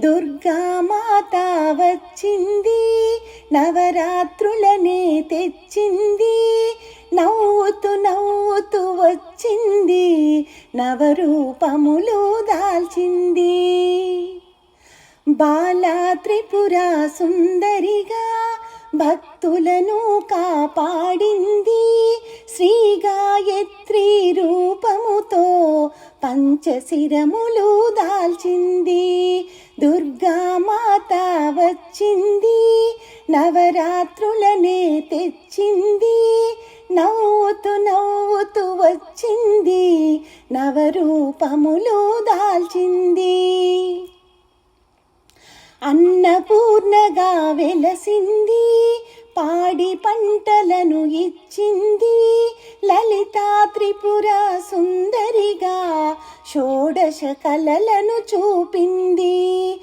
దుర్గామాత వచ్చింది నవరాత్రులనే తెచ్చింది నవ్వుతూ నవ్వుతూ వచ్చింది నవరూపములు దాల్చింది. బాలా త్రిపుర సుందరిగా భక్తులను కాపాడింది శ్రీ గాయత్రి రూపముతో పంచశిరములు దాల్చింది. దుర్గామాత వచ్చింది. నవరాత్రులనే తెచ్చింది. నవ్వుతూ నవ్వుతూ వచ్చింది. నవరూపములు దాల్చింది. అన్నపూర్ణగా వెలసింది. పాడి పంటలను ఇచ్చింది. లలితా త్రిపుర సుందరిగా షోడశ కలలను చూపింది.